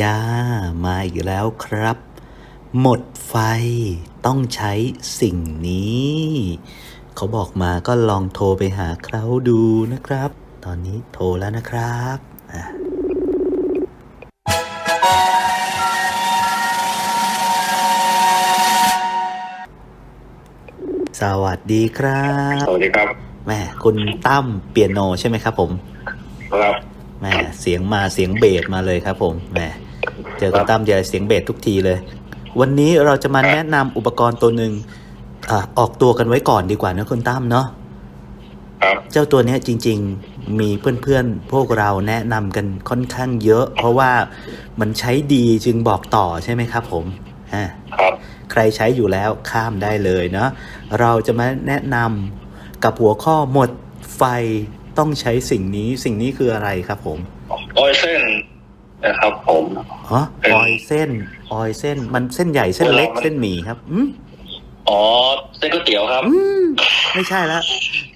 ยา มาอีกแล้วครับ หมดไฟต้องใช้สิ่งนี้ เขาบอกมาก็ลองโทรไปหาเขาดูนะครับ ตอนนี้โทรแล้วนะครับอะสวัสดีครับ สวัสดีครับ แม่คุณตั้มเปียโนใช่ไหมครับผม ครับ แหม่เสียงมาเสียงเบสมาเลยครับผมแหม่เจอคุณตั้มเจอเสียงเบสทุกทีเลย วันนี้เราจะมาแนะนำอุปกรณ์ตัวหนึ่งอะออกตัวกันไว้ก่อนดีกว่านะคุณตั้มเนาะครับเจ้าตัวเนี้ยจริง ๆ มีเพื่อนๆ พวกเราแนะนำกันค่อนข้างเยอะ เพราะว่ามันใช้ดีจึงบอกต่อใช่ไหมครับผมอ่าครับใครใช้อยู่แล้วข้ามได้เลยเนาะเราจะมาแนะนำกับหัวข้อหมดไฟ ต้องใช้สิ่งนี้สิ่งนี้คืออะไรครับผมออยเส้นนะครับผมอ๋อเป็นออยเส้นออยเส้น มันเส้นใหญ่เส้นเล็กเวลามันเส้นหมี่ครับอืมอ๋อเส้นก๋วยเตี๋ยวครับอืมไม่ใช่ละ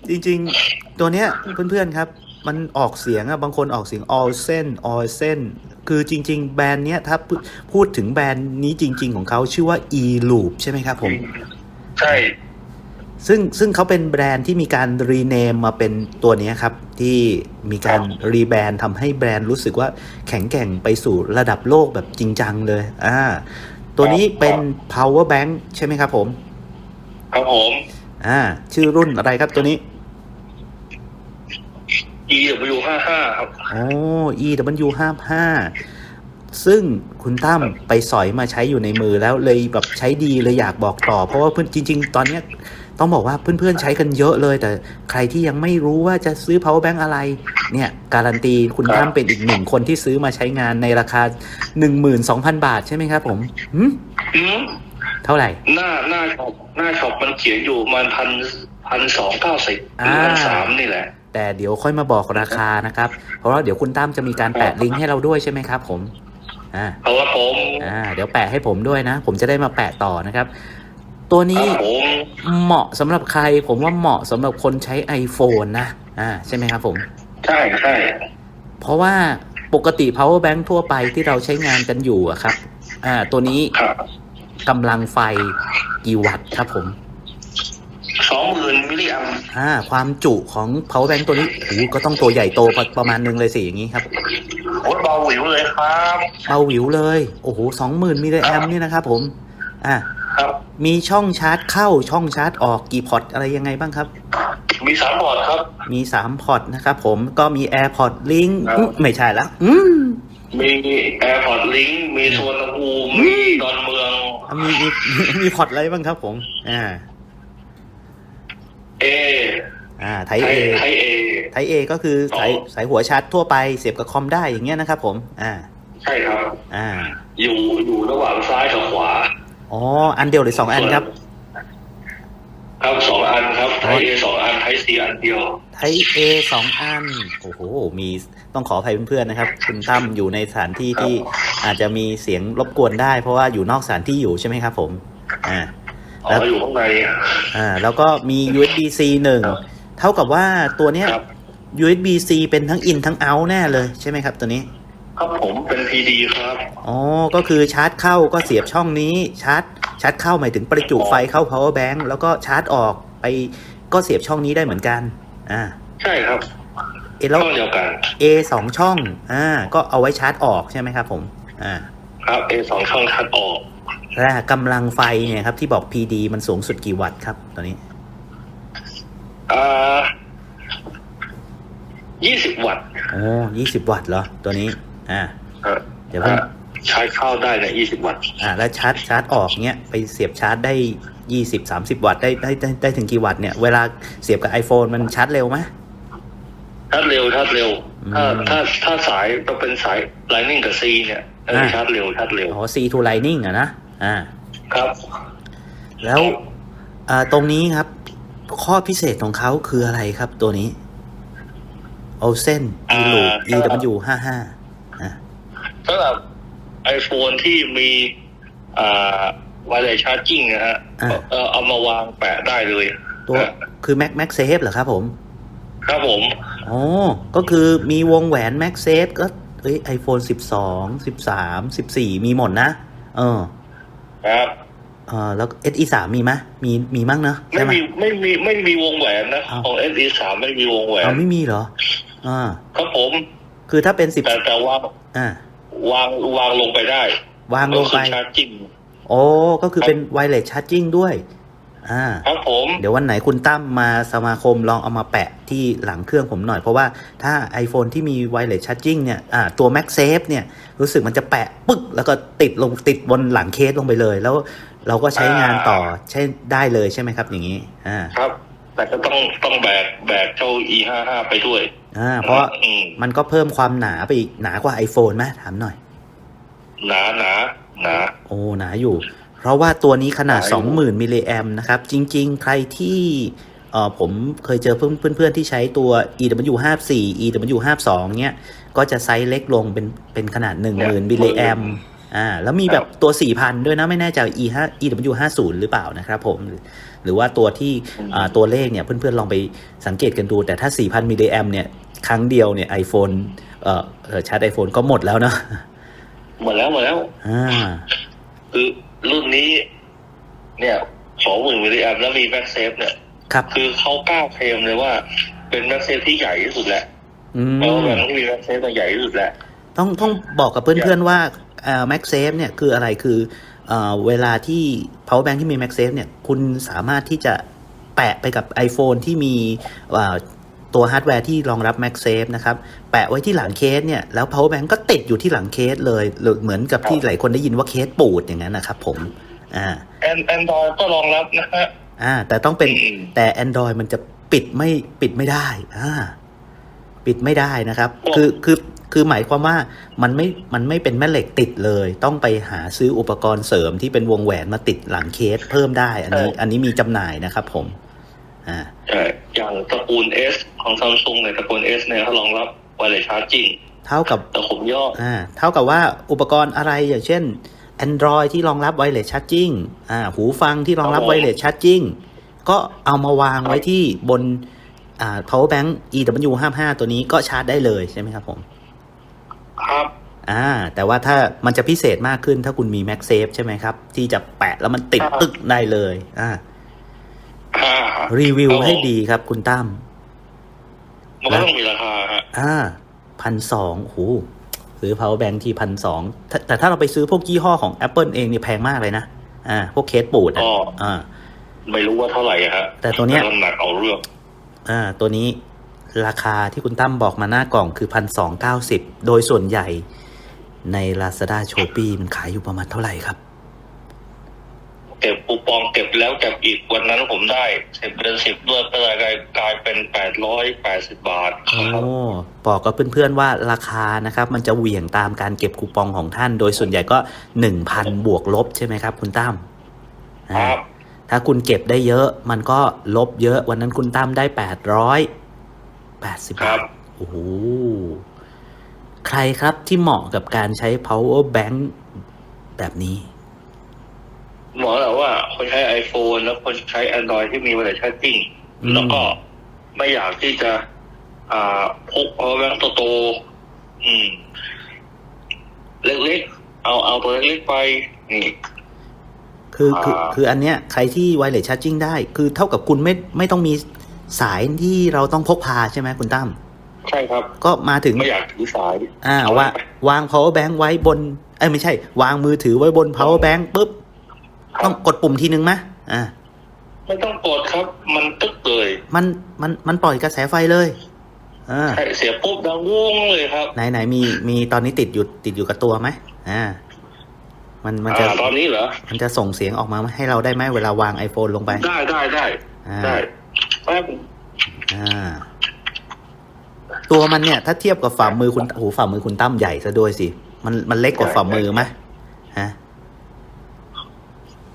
จริง ๆ ตัวเนี้ยเพื่อนๆครับ มันออกเสียงอะบางคนออกเสียงออเส้นออเส้นคือจริง ๆ แบรนด์เนี้ยถ้าพูพูดถึงแบรนด์นี้จริง ๆ ของเขาชื่อว่า e loop ใช่ไหมครับผม ใช่ ซึ่งซึ่งเขาเป็นแบรนด์ที่มีการรีเนมมาเป็นตัวเนี้ยครับ ที่มีการรีแบรนด์ทำให้แบรนด์รู้สึกว่าแข็งแกร่งไปสู่ระดับโลกแบบจริงจังเลยอ่าตัวนี้เป็น power bank ใช่ไหมครับผม ครับผมอ่าชื่อรุ่นอะไรครับตัวนี้ EW ห้าห้าครับโอ้ EW 5 5ซึ่งคุณตั้มไปสอยมาใช้อยู่ในมือแล้วเลยแบบใช้ดีเลยอยากบอกต่อ เพราะว่าเพื่อนจริง ๆ ตอนเนี้ย ต้องบอกว่าเพื่อนๆใช้กันเยอะเลย แต่ใครที่ยังไม่รู้ว่าจะซื้อ power bank อะไร เนี่ย การันตีคุณครับตั้มเป็นอีกหนึ่งคนที่ซื้อมาใช้งานในราคา12,000บาทใช่ไหมครับผมหืมอืมเท่าไหร่ หน้าหน้าช็อปหน้าช็อปมันเขียนอยู่มันพันพันสองเก้าสิบหรืออ่าพันสามนี่แหละ แต่เดี๋ยวค่อยมาบอกราคานะครับ เพราะว่าเดี๋ยวคุณตั้มจะมีการแปะลิงก์ให้เราด้วยใช่ไหมครับ ผมอ่าเอาละผมอ่าเดี๋ยวแปะให้ผมด้วยนะ ผมจะได้มาแปะต่อนะครับ ตัวคนี้รับผมเหมาะสำหรับใคร ผมว่าเหมาะสำหรับคนใช้ iPhone นะ อ่า ใช่ไหมครับผม ใช่ใช่เพราะว่าปกติ power bank ทั่วไปที่เราใช้งานกันอยู่อะครับ อ่า ตัวนี้ครับกำลังไฟกี่วัตต์ครับผมสองหมื่นมิลลิแอมอ่า ความจุของ power bank ตัวนี้โอ้โหก็ต้องตัวใหญ่โตประประมาณนึงเลยสิอย่างนี้ครับโอ้ยเบาหวิวเลยครับ เบาหวิวเลย โอ้โหสองหมื่นมิลลิแอมนี่นะครับผม อ่าครับ มีช่องชาร์จเข้าช่องชาร์จออกกี่พอร์ตอะไรยังไงบ้างครับ มีสามบอร์ดครับ มีสามพอร์ตนะครับผมก็มี AirPod Link ครับ อุ๊ยไม่ใช่ละอืมมีแอร์พอร์ตลิงมีสวนภูมิมีดอนเมือง มีมีมีมีพอร์ตอะไรบ้างครับผมอ่าเออ่าไทไทเอยไทยเอ ไทเอก็คือสายอ๋อ สายหัวชาร์จทั่วไปเสียบกับคอมได้อย่างเงี้ยนะครับผม อ่า ใช่ครับ อ่า อยู่อยู่ระหว่างซ้ายกับขวา อ๋อ อันเดียวหรือสองอันครับ ครับสองอันครับไทยเอสองอันไทยซีอันเดียว ไทเอสองอัน โอ้โห มีต้องขออภัยเพื่อนๆนะครับ คุณตั้มอยู่ในสถานที่ที่อาจจะมีเสียงรบกวนได้ เพราะว่าอยู่นอกสถานที่อยู่ใช่ไหมครับผม อ่าอ๋แล้วออยู่ข้างในอ่า แล้วก็มี USB-C หนึ่งครับเท่ากับว่าตัวเนี้ยครับ USB-C เป็นทั้ง in ทั้ง out แน่เลยใช่ไหมครับตัวนี้ ครับผมเป็นพีดีครับ อ๋อ ก็คือชาร์จเข้าก็เสียบช่องนี้ชาร์จชาร์จเข้าหมายถึงประจุไฟเข้า power bank แล้วก็ชาร์จออกไปก็เสียบช่องนี้ได้เหมือนกัน อ่า ใช่ครับเอแล้วช่องเดียวกัน A สองช่อง อ่า ก็เอาไว้ชาร์จออกใช่ไหมครับผม อ่า ครับเอสองช่องชัดออกและกำลังไฟเนี่ยครับที่บอก PD มันสูงสุดกี่วัตต์ครับตัวนี้ อ่ายี่สิบวัตต์ โอ้ยี่สิบวัตต์เหรอตัวนี้ อ่าอะเดี๋ยวเพิ่งอะใช้เข้าได้ในยี่สิบวัตต์อ่าแล้วชาร์จชาร์จออกเนี้ยไปเสียบชาร์จได้ยี่สิบสามสิบวัตต์ได้ได้ได้ได้ถึงกี่วัตต์เนี่ย เวลาเสียบกับ iPhone มันชาร์จเร็วไหมชัดเร็วชัดเร็ว ถ้าอืมถ้าถ้าสายต้องเป็นสาย Lightning กับ C เนี่ยเอออ่าชัดเร็วชัดเร็วอ๋อ C to Lightning อะนะอ่าครับ แล้วอ่าตรงนี้ครับ ข้อพิเศษของเขาคืออะไรครับตัวนี้ o เส้น e loop ew ห้าห้าอ่า สำหรับ iPhone ที่มีอ่า wireless charging นะฮะอ่าเออเอามาวางแปะได้เลย ตัวอะคือ Mac Mac Safe เหรอครับผม ครับผมอ๋อก็คือมีวงแหวน Mac Safe ก็เอ้ย iPhone 12 13 14มีหมดนะ เออ ครับเออแล้ว SE 3มีไหมมีมีมั้งเนอะไม่ใช่ไหมมีไม่มีไม่มีวงแหวนนะอ้าวของ S E สามไม่มีวงแหวนเอาไม่มีเหรออ่าครับผม คือถ้าเป็นสิบแต่แต่ว่าอ่า วางวางลงไปได้วางลงไปก็คือชาร์จจริงโอ้ก็คือเป็นไวเลสชาร์จิ่งด้วยอ่าครับผม เดี๋ยววันไหนคุณตั้มมาสมาคมลองเอามาแปะที่หลังเครื่องผมหน่อย เพราะว่าถ้า iPhone ที่มี Wireless Charging เนี่ยอ่าตัว MagSafe เนี่ยรู้สึกมันจะแปะปึ๊กแล้วก็ติดลงติดบนหลังเคสลงไปเลย แล้วเราก็ใช้งานต่อใช้ได้เลยใช่ไหมครับอย่างนี้อ่าครับ แต่ก็ต้องต้องแบกแบกเจ้า E ห้าห้าไปด้วย อ่า เพราะอืมมันก็เพิ่มความหนาไปอีกหนากว่า iPhone ไหมถามหน่อย หนาหนาหนา โอ้ หนาอยู่ เพราะว่าตัวนี้ขนาด หนาอยู่ 20,000มิลลิแอมนะครับ จริง ๆ ใครที่เออผมเคยเจอเพื่อนเพื่อนๆที่ใช้ตัว EW54 EW52 เนี้ย ก็จะไซส์เล็กลงเป็นเป็นขนาด 10,000มิลลิแอม อ่าแล้วมีแบบตัว 4,000 ด้วยนะ ไม่แน่ใจ E5 EW50 หรือเปล่านะครับผมหรือว่าตัวที่อ่าตัวเลขเนี่ย เพื่อนๆ ลองไปสังเกตกันดู แต่ถ้า 4,000มิลลิแอมเนี่ย ครั้งเดียวเนี่ย iPhone เอ่อเอ่อชาร์จ iPhone ก็หมดแล้วเนอะหมดแล้ว หมดแล้วอ่าคือรุ่นนี้ เนี่ยสองหมื่นมิลลิแอมแล้วมีแม็กเซฟเนี่ยครับคือเขากล้าเคลมเลยว่า เป็นแม็กเซฟที่ใหญ่ที่สุดแหละอืเพราะว่าแบมงค์ที่มีแม็กเซฟมันใหญ่ที่สุดแหละต้องต้องบอกกับเพื่อนๆว่า เอ่อ MagSafe เนี่ยคืออะไรคือเอ่อเวลาที่ power bank ที่มี MagSafe เนี่ยคุณสามารถที่จะแปะไปกับ iPhone ที่มีเอ่อตัวฮาร์ดแวร์ที่รองรับ MagSafe นะครับ แปะไว้ที่หลังเคสเนี่ย แล้ว power bank ก็ติดอยู่ที่หลังเคสเลยหรือเหมือนกับที่หลายคนได้ยินว่าเคสปูดอย่างนั้นนะครับผม อ่าแอนแอนดรอยก็รองรับนะฮะอ่า แต่ต้องเป็นอืมแต่ Android มันจะปิดไม่ปิดไม่ได้ อ่า ปิดไม่ได้นะครับ คือคือ คือหมายความว่ามันไม่ มันไม่เป็นแม่เหล็กติดเลย ต้องไปหาซื้ออุปกรณ์เสริมที่เป็นวงแหวนมาติดหลังเคสเพิ่มได้ อันนี้ อันนี้มีจำหน่ายนะครับผม อ่าใช่อย่างตระกูล S ของซัมซุงเนี่ยตระกูล S เนี่ยเขารองรับไวเลสชาร์จิ่งเท่ากับแต่ผมย่ออ่า เท่ากับว่าอุปกรณ์อะไรอย่างเช่น Android ที่รองรับ Wireless Charging อ่า หูฟังที่รองรับครับผม Wireless Charging ก็เอามาวางไว้ที่บนอ่า power bank EW55 ตัวนี้ก็ชาร์จได้เลยใช่ไหมครับผม ครับอ่าแต่ว่าถ้ามันจะพิเศษมากขึ้นถ้าคุณมี MagSafe ใช่ไหมครับ ที่จะแปะแล้วมันติดครับตึกได้เลยอ่าอ่ารีวิวครับผมให้ดีครับคุณตั้มมันก็ต้องมีราคาฮะอ่าพันสองโหซื้อ power bank ที่พันสองแต่ถ้าเราไปซื้อพวกยี่ห้อของ Apple เองเนี่ยแพงมากเลยนะอ่า พวกเคสปูดอะก็อ่า ไม่รู้ว่าเท่าไหร่อะฮะแต่ตัวเนี้ยน้ำหนักเอาเรื่องอ่า ตัวนี้ ราคาที่คุณตั้มบอกมาหน้ากล่องคือพันสองเก้าสิบโดยส่วนใหญ่ใน Lazada s h o p e e มันขายอยู่ประมาณเท่าไหร่ครับ เก็บคูปองเก็บแล้วเก็บอีกวันนั้นผมได้สิบเดือนสิบด้วยก็เลยกลายเป็นแปดร้อยแปดสิบบาทคโอ้รับบอกกับเพื่อนๆว่าราคานะครับ มันจะเหวี่ยงตามการเก็บคูปองของท่าน โดยส่วนใหญ่ก็หนึ่งพันบวกลบใช่ไหมครับ คุณตั้มคอ่ารับถ้าคุณเก็บได้เยอะ มันก็ลบเยอะ วันนั้นคุณตั้มได้แปดร้อย แปดสิบครับาบทโอ้โห ใครครับที่เหมาะกับการใช้ power bank แบบนี้ หมอแล้วว่าคนใช้ iPhone แล้วคนใช้ Android ที่มี Wireless Charging อืมแล้วก็ไม่อยากที่จะอ่าพกเอาแบงค์โตๆอืม เล็กๆ เอาเอาตัวเล็กๆไป นี่คือคืออ่าคืออันเนี้ยใครที่ wireless charging ได้ คือเท่ากับคุณไม่ไม่ต้องมี สายที่เราต้องพกพาใช่ไหมคุณตั้มใช่ครับ ก็มาถึงไม่อยากถือสาย อ่าเอว่าไปวาง power bank ไว้บนเอ้ยไม่ใช่ วางมือถือไว้บน power bank ปุ๊บต้องกดปุ่มทีนึงไหมอ่าไม่ต้องกดครับ มันตึ๊กเลย มันมันมันปล่อยกระแสไฟเลยอ่าใช่เสียปุ๊บดังวงเลยครับ ไหนไหนมีมีตอนนี้ติดอยู่ติดอยู่กับตัวไหมอ่ามันมันจะอ่าตอนนี้เหรอ มันจะส่งเสียงออกมาให้เราได้ไหมเวลาวาง iPhone ลงไป ได้ได้ได้อ่าได้แป๊บ อ่า ตัวมันเนี่ย ถ้าเทียบกับฝ่ามือคุณโอ้โหฝ่ามือคุณตั้มใหญ่ซะด้วยสิ มันมันเล็กกว่าฝ่ามือไหมฮะ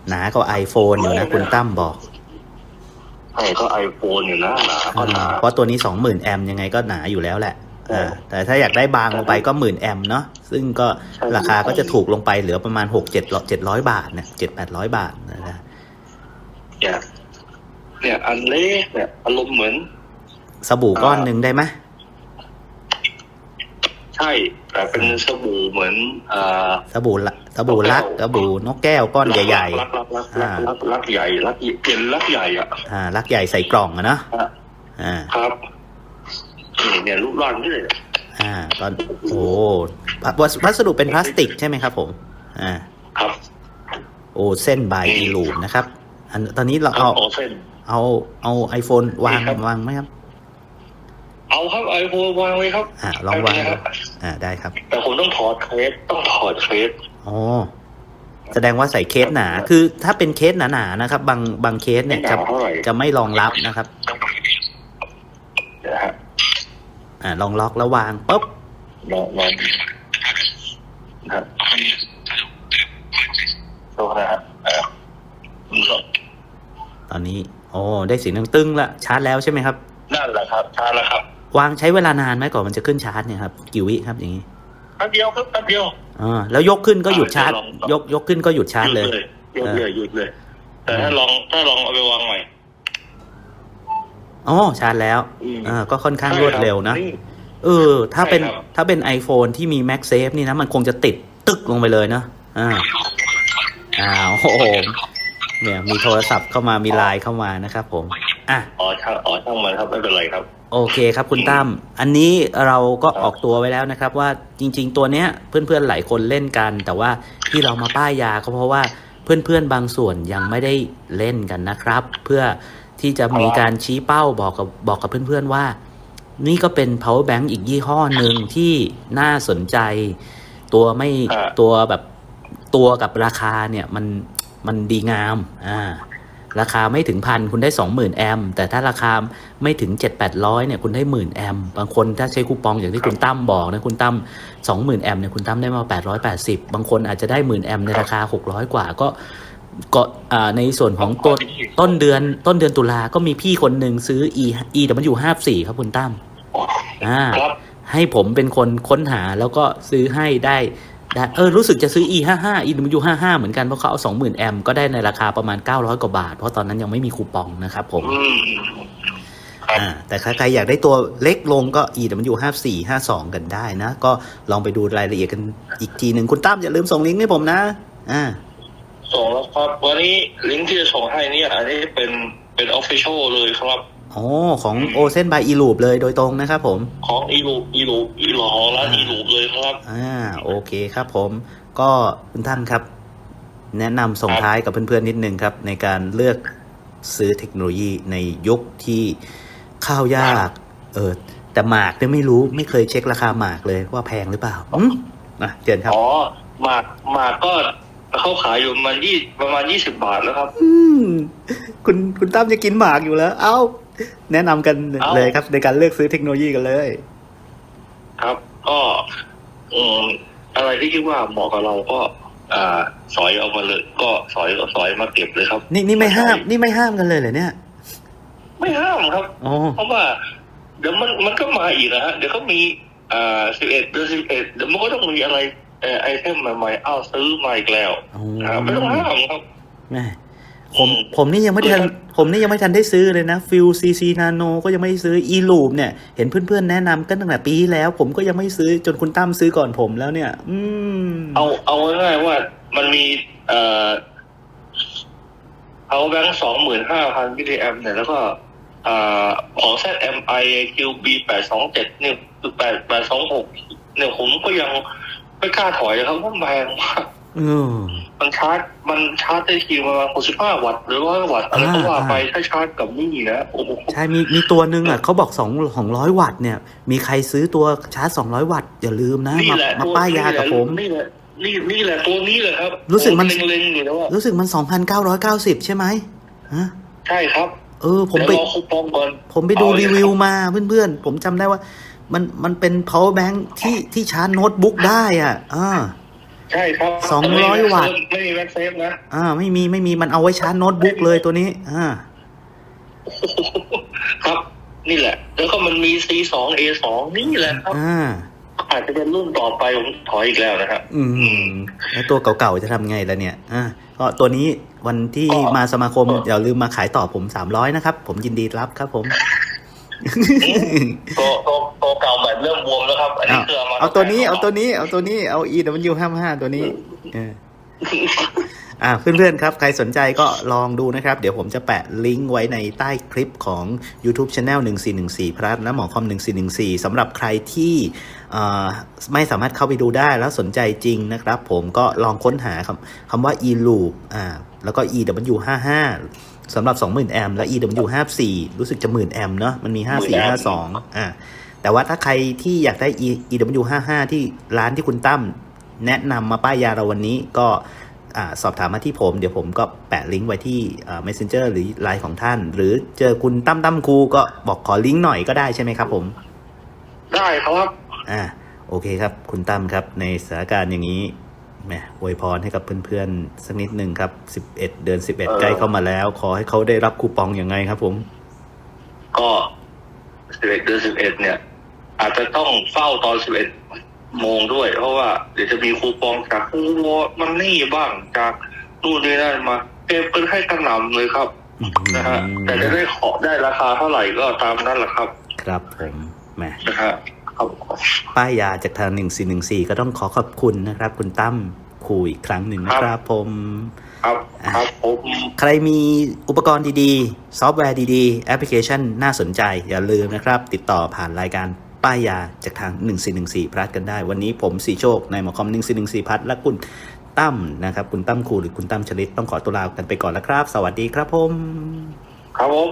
หนากว่า iPhone อยู่นะคุณตั้มบอกใช่ก็ไอโฟนอยู่นะหนาก็หนาเพราะตัวนี้สองหมื่นแอมป์ยังไงก็หนาอยู่แล้วแหละอ่าแต่ถ้าอยากได้บางลงไปก็หมื่นแอมป์เนาะซึ่งก็ราคาก็จะถูกลงไปเหลือประมาณหกเจ็ดเจ็ดร้อยบาทเนี่ยเจ็ดแปดร้อยบาทนะฮะ เนี่ยเนี่ยอันเล็กเนี่ยอารมณ์เหมือน สบู่ก้อนหนึ่งได้ไหมใช่แต่เป็นสบู่เหมือนอ่าสบู่ละสบู่ลักสบู่นกแก้วก้อนใหญ่รักรักรักรักรักรักใหญ่รักเป็นรักใหญ่อะๆอ่าลักใหญ่ใส่กล่องอะเนาะอะอ่าครับนี่เนี่ยรูปร่างนี่เลยอ่า ตอนโอ้วัสวัสดุเป็นพลาสติกใช่ไหมครับ ผม อ่า ครับ โอเส้นบายอีลูนะครับ อันตอนนี้เราครัเอาบโอเส้น เอาเอาไอโฟนวางนี่ครับวางไหมครับ เอาครับไอโฟนวางไว้ครับ อ่าลองวางไม่ดูเป็นไรครับอ่าได้ครับ แต่ผมต้องถอดเคสต้องถอดเคสอ๋อแสดงว่าใส่เคสหนา คือถ้าเป็นเคสหนาๆนะครับ บางบางเคสเนี่ยไม่หจะนาเท่าไหร่จะไม่รองรับนะครับนะฮะอ่าลองล็อกแล้ววางปุ๊บลองลองนะครับโทษนะฮะเอ่อตอนนี้ โอ้ได้เสียงตึ้งๆละชาร์จแล้วใช่ไหมครับ นั่นแหละครับชาร์จแล้วครับ วางใช้เวลานานไหมก่อนมันจะขึ้นชาร์จเนี่ยครับกี่วิครับอย่างนี้แป๊บเดียวครับแป๊บเดียวอ่าแล้วยกขึ้นก็หยุดชาร์จอ่าเดี๋ยวลองยกยกขึ้นก็หยุดชาร์จหยุดเลยหยุดเลยหยุดเลย แต่ถ้าลองถ้าลองเอาไปวางใหม่อ๋อชาร์จแล้วอืมอ่าก็ค่อนข้างรวดเร็วนะใช่คบเออ ถ้าเป็นใช่ครับถ้าเป็น iPhone ที่มี MagSafe นี่นะ มันคงจะติดตึกลงไปเลยเนอะอ่าอ้าวโอ้โห เนี่ยมีโทรศัพท์เข้ามามีไลน์เข้ามานะครับผมอะอ๋อช่างอ๋อช่างมันครับไม่เป็นไรครับ โอเคครับคุณตั้มอันนี้เราก็ครับออกตัวไว้แล้วนะครับ ว่าจริง ๆ ตัวเนี้ยเพื่อนๆหลายคนเล่นกัน แต่ว่าที่เรามาป้ายยาก็เพราะว่าเพื่อนๆบางส่วนยังไม่ได้เล่นกันนะครับ เพื่อที่จะมีการชี้เป้าบอกกับบอกกับเพื่อน ๆว่า นี่ก็เป็น power bank อีกยี่ห้อหนึ่งที่น่าสนใจ ตัวไม่อ่าตัวแบบตัวกับราคาเนี่ยมัน มันดีงามอ่าราคาไม่ถึงพันคุณได้ 20,000 แอมป์แต่ถ้าราคาไม่ถึง 7 8 0 0เนี่ยคุณได้หมื่นแอมป์บางคนถ้าใช้คูปองอย่างที่คุณตั้มบอกนะคุณตั้ม20,000 แอมป์เนี่ยคุณตั้มได้มา 880 บางคนอาจจะได้หมื่นแอมป์ในราคา 600 กว่าก็ก็อ่าในส่วนของต้นต้นเดือนต้นเดือนตุลาก็มีพี่คนหนึ่งซื้อ e e w 54ครับคุณตั้มอ่าครับให้ผมเป็นคนค้นหาแล้วก็ซื้อให้ได้ ได้เออรู้สึกจะซื้อ e 5 5 e w 5 5เหมือนกันเพราะเขาเอา20,000แอมป์ก็ได้ในราคาประมาณ900กว่าบาท เพราะตอนนั้นยังไม่มีคูปองนะครับผมอืมครับอ่าแต่ถ้าใครอยากได้ตัวเล็กลงก็ e w 5 4 5 2กันได้นะ ก็ลองไปดูรายละเอียดกันอีกทีหนึ่งคุณตั้มอย่าลืมส่งลิงก์ให้ผมนะอ่าส่งแล้วครับวันนี้ลิงก์ที่จะส่งให้เนี่ยอันนี้เป็นเป็นออฟฟิเชียลเลยครับ อ๋อของโอเซนบายอีลูปเลยโดยตรงนะครับผม ของอีลูอีลูอีหลของร้านอีลูเลยครับ อ่าโอเคครับผม ก็คุณท่านครับ แนะนำส่งท้ายกับเพื่อนๆนิดนึงครับ ในการเลือกซื้อเทคโนโลยีในยุคที่ข้าวยาก เออ แต่หมากเนี่ยไม่รู้ไม่เคยเช็คราคาหมากเลยว่าแพงหรือเปล่าอืมอะเจนครับอ๋อหมากหมากก็เขาขายอยู่ประมาณยี่ประมาณยี่สิบบาทแล้วครับ อืมคุณคุณตั้มจะกินหมากอยู่แล้ว เอ้า แนะนำกันเอ้าเลยครับ ในการเลือกซื้อเทคโนโลยีกันเลย ครับก็อืมอะไรที่คิดว่าเหมาะกับเราก็อ่าสอยเอามาเลย ก็สอยสอยมาเก็บเลยครับ นี่นี่ไม่ห้าม นี่ไม่ห้ามกันเลยเหรอเนี่ย ไม่ห้ามครับอ๋อเพราะว่า เดี๋ยวมันมันก็มาอีกนะฮะเดี๋ยวเขามีอ่าสิบเอ็ดเดือนสิบเอ็ดเดี๋ยวมันก็ต้องมีอะไรเอ่อไอเทมใหม่ๆอ้าวซื้อมาอีกแล้วอ๋ออ่าไม่ต้องห้ามครับแม่ ผมอืมผมนี่ยังไม่ทันผมนี่ยังไม่ทันได้ซื้อเลยนะฟิลซีซีนาโนก็ยังไม่ได้ซื้ออีลูปเนี่ย เห็นเพื่อนๆแนะนำกันตั้งแต่ปีที่แล้ว ผมก็ยังไม่ซื้อจนคุณตั้มซื้อก่อนผมแล้วเนี่ย อืม เอาเอาง่ายๆว่ามันมี เอ่อเอาแบงค์สองหมื่นห้าพันมิลลิแอมเนี่ยแล้วก็อ่าของ ZMI QB แปดสองเจ็ดเนี่ยแปดแปดสองหกเนี่ยผมก็ยังไม่กล้าถอยเลยครับเพราะแพงมากเออ มันชาร์จมันชาร์จได้ทีประมาณหกสิบห้าวัตต์หรือร้อยวัตต์อะไรก็ว่าไปอ่าถ้าชาร์จกับนี่นะโอ้โหใช่มีมีตัวหนึ่งอะเขาบอกสองสองร้อยวัตต์เนี่ย มีใครซื้อตัวชาร์จสองร้อยวัตต์อย่าลืมนะนี่มาแหละมาตัวป้ายยานี่แหกัละบผมนี่แหละนี่นี่แหละตัวนี้แหละครับ รู้สึกมันผเล็งๆอยู่แล้วว่ารู้สึกมันสองพันเก้าร้อยเก้าสิบใช่ไหมฮะใช่ครับ เออ ผมเดี๋ยวไปรอคูปองก่อนผมไปดูเอาเลยรีวิวมาเพื่อนๆ ผมจำได้ว่า มันมันเป็น power bank ที่ที่ชาร์จโน้ตบุ๊กได้อะอ่า ใช่ครับสองร้อยวัตต์ ไม่มีแม็กเซฟนะอ่า ไม่มีไม่มีมันเอาไว้ชาร์จโน้ตบุ๊กเลยตัวนี้ อ่า ครับนี่แหละ แล้วก็มันมี C สอง A สองนี่แหละครับอ่า อาจจะเป็นรุ่นต่อไปผมถอยอีกแล้วนะครับ อืม แล้วตัวเก่าๆจะทำไงล่ะเนี่ย อ่าก็ตัวนี้วันที่ก็มาสมาคมอย่าลืมมาขายต่อผมสามร้อยนะครับ ผมยินดีรับครับผมตัวตัวตัวเก่าแบบ เริ่มบวมแล้วครับ อันนี้อ้าวคือเอามาเอาตัวนี้เอาตัวนี้เอาตัวนี้เอา E W ห้าห้าตัวนี้เอออ่าเพื่อนๆครับ ใครสนใจก็ลองดูนะครับ เดี๋ยวผมจะแปะลิงก์ไว้ในใต้คลิปของ YouTube Channel 1414 พรัตและหมอคอม 1414สำหรับใครที่เอ่อไม่สามารถเข้าไปดูได้แล้วสนใจจริงนะครับ ผมก็ลองค้นหาคำคำว่า e loop อ่าแล้วก็ e w 5 5สำหรับ 20,000 แอมป์และ e w 5 4รู้สึกจะหมื่นแอมป์เนาะมันมี 54 52 อ่า แต่ว่าถ้าใครที่อยากได้ E- EW 5 5 ที่ร้านที่คุณตั้มแนะนำมาป้ายยาเราวันนี้ก็อ่าสอบถามมาที่ผม เดี๋ยวผมก็แปะลิงก์ไว้ที่อ่า Messenger หรือ Line ของท่าน หรือเจอคุณตั้มตั้มครูก็บอกขอลิงก์หน่อยก็ได้ใช่ไหมครับผม ได้ครับอ่าโอเคครับ คุณตั้มครับในสถานการณ์อย่างนี้แหมอวยพรให้กับเพื่อนๆ สักนิดหนึ่งครับ 11 เดือน 11 ใกล้เข้ามาแล้ว ขอให้เขาได้รับคูปองอย่างไงครับผม ก็สิบเอ็ดเดือนสิบเอ็ดเนี่ย อาจจะต้องเฝ้าตอนสิบเอ็ดโมงด้วย เพราะว่าเดี๋ยวจะมีคูปองจากคูวมันนี่บ้างจากนู่นนี่นั่นมาเก็บกันให้กระหน่ำเลยครับนะฮะแต่จะได้ขอได้ราคาเท่าไหร่ก็ตามนั้นแหละครับ ครับผมแหมนะฮะครับป้ายยาจากทาง1414ก็ต้องขอขอบคุณนะครับ คุณตั้มคุยอีกครั้งหนึ่งนะครับผมครับครับผมใครมีอุปกรณ์ดีๆ ซอฟต์แวร์ดีๆ แอปพลิเคชันน่าสนใจอย่าลืมนะครับ ติดต่อผ่านรายการ ป้ายยาจากทาง 1414พลัดกันได้ วันนี้ผมสีโชคในหมอคอม 1414พัดและคุณตั้มนะครับ คุณตั้มครูหรือคุณตั้มชลิตต้องขอตัวลากันไปก่อนแล้วครับ สวัสดีครับผม ครับผม